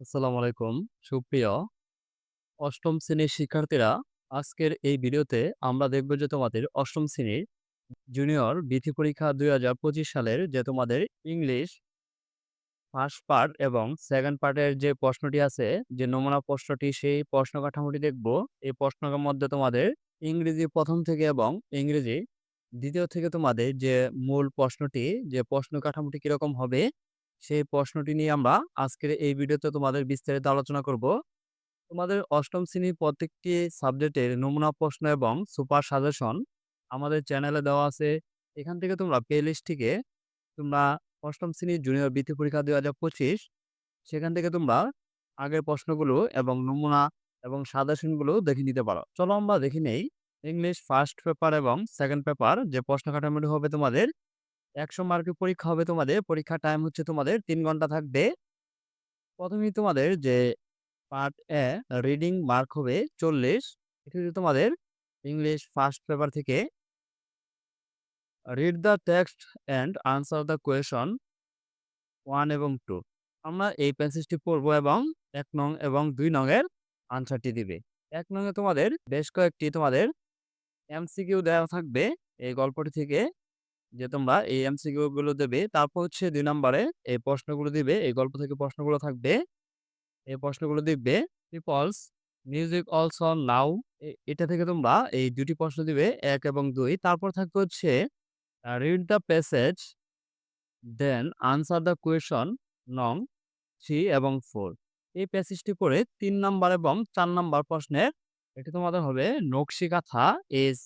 আসসালামু আলাইকুম। সুপ্রিয় অষ্টম শ্রেণির শিক্ষার্থীরা, আজকের এই ভিডিওতে আমরা দেখব যে তোমাদের অষ্টম শ্রেণির জুনিয়র বৃত্তি পরীক্ষা দুই হাজার পঁচিশ সালের যে তোমাদের ইংলিশ ফার্স্ট পার্ট এবং সেকেন্ড পার্টের যে প্রশ্নটি আছে, যে নমুনা প্রশ্নটি, সেই প্রশ্ন কাঠামোটি দেখব। এই প্রশ্নের মধ্যে তোমাদের ইংরেজি প্রথম থেকে এবং ইংরেজি দ্বিতীয় থেকে তোমাদের যে মূল প্রশ্নটি, যে প্রশ্ন কাঠামোটি কীরকম হবে সেই প্রশ্নটি নিয়ে আমরা আজকের এই ভিডিওতে তোমাদের বিস্তারিত আলোচনা করব। তোমাদের অষ্টম শ্রেণির প্রত্যেকটি সাবজেক্টের নমুনা প্রশ্ন এবং সুপার সাজেশন আমাদের চ্যানেলে দেওয়া আছে। এখান থেকে তোমরা প্লে লিস্ট থেকে তোমরা অষ্টম শ্রেণির জুনিয়র বৃত্তি পরীক্ষা দুই হাজার পঁচিশ সেখান থেকে তোমরা আগের প্রশ্নগুলো এবং নমুনা এবং সাজেশনগুলো দেখে নিতে পারো। চলো আমরা দেখে নেই। ইংলিশ ফার্স্ট পেপার এবং সেকেন্ড পেপার যে প্রশ্ন কাঠামোটি হবে তোমাদের একশো মার্কের পরীক্ষা হবে তোমাদের। পরীক্ষার টাইম হচ্ছে তোমাদের তিন ঘণ্টা থাকবে। প্রথমেই তোমাদের যে পার্ট এ রিডিং মার্ক হবে চল্লিশ। এটি হচ্ছে তোমাদের ইংলিশ ফার্স্ট পেপার থেকে। Read the text and answer the question one এবং টু আমরা এই প্যাসেজটি পড়ব এবং এক নং এবং দুই নংয়ের আনসারটি দিবে। এক নংয়ে তোমাদের বেশ কয়েকটি তোমাদের এমসিকিউ দেওয়া থাকবে এই গল্পটি থেকে। যে তোমরা এই এমসিকিউ গুলো দেবে, তারপর হচ্ছে দুই নম্বরে এই প্রশ্নগুলো দিবে, এই গল্প থেকে প্রশ্নগুলো থাকবে। এই প্রশ্নগুলো দিবে পিপলস মিউজিক অলসো নাও এটা থেকে তোমরা এই দুটি প্রশ্ন দিবে, এক এবং দুই। তারপর থাকবে হচ্ছে read the passage then answer the question নং থ্রি এবং ফোর এই প্যাসেজটি পড়ে তিন নাম্বার এবং চার নাম্বার প্রশ্নের, এটি তোমাদের হবে nakshi kantha is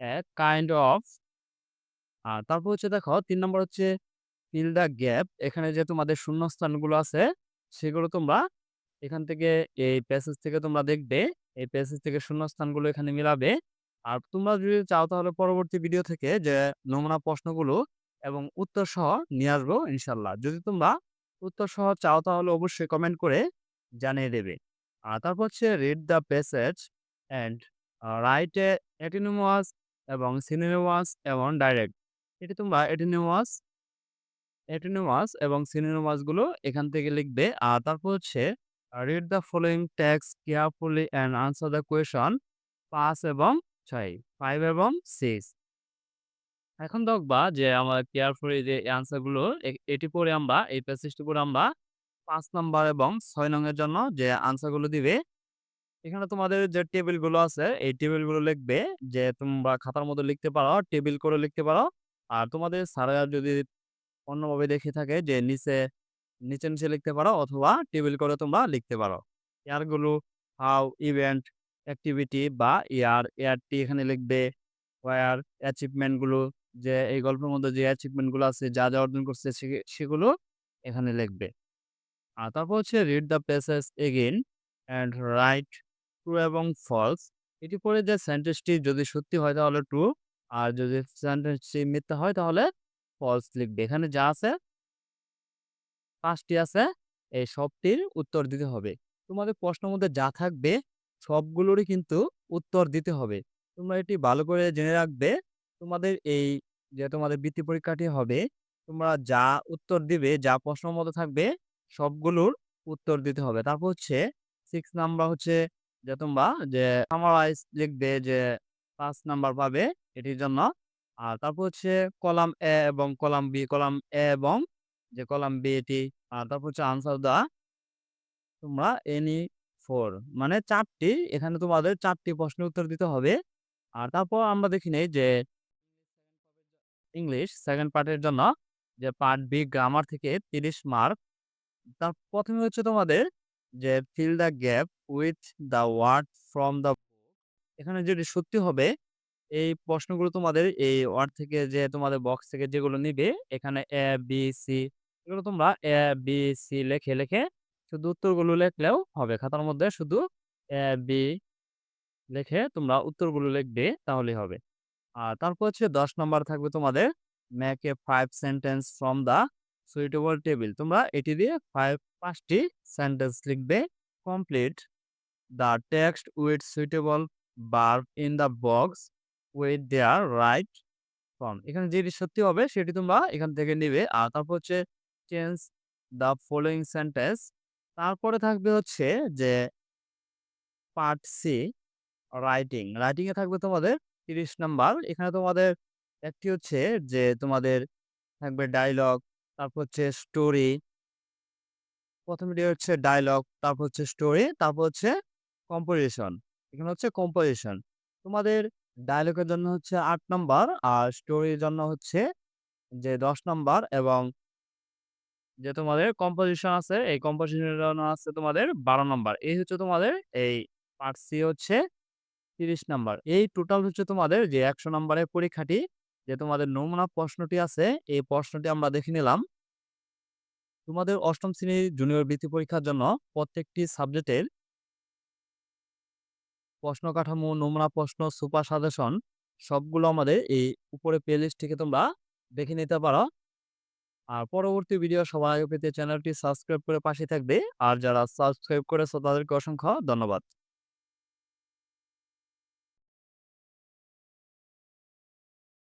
a kind of আর তারপর হচ্ছে দেখো তিন নম্বর হচ্ছে ফিল দ্য গ্যাপ এখানে যে তোমাদের শূন্যস্থানগুলো আছে সেগুলো তোমরা এখান থেকে এই প্যাসেজ থেকে তোমরা দেখবে এই প্যাসেজ থেকে শূন্যস্থানগুলো এখানে মিলাবে আর তোমরা যদি চাও তাহলে পরবর্তী ভিডিও থেকে যে নমুনা প্রশ্নগুলো এবং উত্তর সহ নিয়ে আসব ইনশাল্লাহ যদি তোমরা উত্তর সহ চাও তাহলে অবশ্যই কমেন্ট করে জানিয়ে দেবে আর তারপর হচ্ছে read the passage and write a antonyms এবং সিনেমাস এবং ডাইরেক্ট এটি তোমরা অ্যাটিনোমাস অ্যাটিনোমাস এবং সিনোনিমাসগুলো এখান থেকে লিখবে। আর তারপর হচ্ছে read the following text carefully and answer the question পাঁচ এবং ছয় ফাইভ এবং সিক্স এখন দেখবা যে আমার কেয়ারফুলি যে অ্যান্সারগুলো এটি পরে আমরা, এই প্যাসেজটি পরে আমরা পাঁচ নম্বর এবং ছয় নংয়ের জন্য যে আনসারগুলো দিবে, এখানে তোমাদের যে টেবিলগুলো আছে, এই টেবিলগুলো লিখবে যে তোমরা খাতার মধ্যে লিখতে পারো টেবিল করে লিখতে পারো। আর তোমাদের স্যারেরা যদি অন্যভাবে দেখে থাকে যে নিচে নিচে নিচে লিখতে পারো অথবা টেবিল করে তোমরা লিখতে পারো। ইয়ারগুলো, হাউ, ইভেন্ট, অ্যাক্টিভিটি বা ইয়ার ইয়ারটি এখানে লিখবে। ওয়ার, অ্যাচিভমেন্টগুলো, যে এই গল্পের মধ্যে যে অ্যাচিভমেন্টগুলো আছে, যা যা অর্জন করছে সেগুলো এখানে লিখবে। আর তারপর হচ্ছে read the passage again and write true এবং ফলস এটি পরে যে সেন্টেন্সটি যদি সত্যি হয় তাহলে ট্রু আর যদি সেন্টেন্সটি মিথ্যা হয়, তাহলে ফলস লিখবে। এখানে যা আছে, পাঁচটি আছে, এই সবটির উত্তর দিতে হবে। তোমাদের প্রশ্নের মধ্যে যা থাকবে, সবগুলোরই কিন্তু উত্তর দিতে হবে। তোমরা এটি ভালো করে জেনে রাখবে, তোমাদের এই যে তোমাদের বৃত্তি পরীক্ষাটি হবে, তোমরা যা উত্তর দিবে, যা প্রশ্ন মধ্যে থাকবে, সবগুলোর উত্তর দিতে হবে। তারপর হচ্ছে সিক্স নাম্বার হচ্ছে যে তোমরা যে সামারাইজ লিখবে যে পাঁচ নাম্বার পাবে এটির জন্য। আর তারপর হচ্ছে কলাম এ এবং কলাম বি কলাম এ এবং যে কলাম বি এটি আর তারপর হচ্ছে আনসার দা তোমরা এনি ফোর মানে চারটি, এখানে তোমাদের চারটি প্রশ্নের উত্তর দিতে হবে। আর তারপর আমরা দেখি নেই যে ইংলিশ সেকেন্ড পার্টের জন্য যে পার্ট বি গ্রামার থেকে তিরিশ মার্ক তার প্রথমে হচ্ছে তোমাদের যে fill the gap with the word from the এখানে যেটি সত্যি হবে এই প্রশ্নগুলো তোমাদের এই ওয়ার্ড থেকে যে তোমাদের বক্স থেকে যেগুলো নিবে, এখানে এ বি সি এগুলো তোমরা এ বি সি লেখে লেখে শুধু উত্তরগুলো লেখলেও হবে। খাতার মধ্যে শুধু এ বি লেখে তোমরা উত্তরগুলো লিখবে, তাহলেই হবে। আর তারপর হচ্ছে দশ নম্বর থাকবে তোমাদের make a five sentence from the suitable table তোমরা এটি দিয়ে ফাইভ পাঁচটি সেন্টেন্স লিখবে। Complete the text with suitable verb in the box with their right form এখানে যেটি সত্যি হবে সেটি তোমরা এখান থেকে নিবে আর তারপর হচ্ছে চেঞ্জ দ্য ফলোয়িং সেন্টেন্স তারপরে থাকবে হচ্ছে যে পার্ট সি রাইটিং। রাইটিংয়ে থাকবে তোমাদের ৩০ নাম্বার। এখানে তোমাদের একটি হচ্ছে যে তোমাদের থাকবে ডায়ালগ, তারপর হচ্ছে স্টোরি। ১ম টি হচ্ছে ডায়ালগ, তারপর হচ্ছে স্টোরি, তারপর হচ্ছে কম্পোজিশন। এখানে হচ্ছে কম্পোজিশন। তোমাদের ডায়ালগের জন্য হচ্ছে আট নম্বর, আর স্টোরির জন্য হচ্ছে যে দশ নম্বর এবং যে তোমাদের কম্পোজিশন আছে, এই কম্পোজিশনের জন্য আছে তোমাদের বারো নম্বর এই হচ্ছে তোমাদের এই পার্ট সি হচ্ছে ৩০ নাম্বার। এই টোটাল হচ্ছে তোমাদের যে ১০০ নাম্বারের পরীক্ষাটি, যে তোমাদের নমুনা প্রশ্নটি আছে, এই প্রশ্নটি আমরা দেখে নিলাম। তোমাদের অষ্টম শ্রেণির জুনিয়র বৃত্তি পরীক্ষার জন্য প্রত্যেকটি সাবজেক্টের প্রশ্ন কাঠামো, নমুনা প্রশ্ন, সুপার সাজেশন সবগুলো আমাদের এই উপরে প্লেলিস্ট থেকে তোমরা দেখে নিতে পারো। আর পরবর্তী ভিডিও আগে পেতে চ্যানেলটি সাবস্ক্রাইব করে পাশে থাকবে। আর যারা সাবস্ক্রাইব করেছ তাদেরকে অসংখ্য ধন্যবাদ।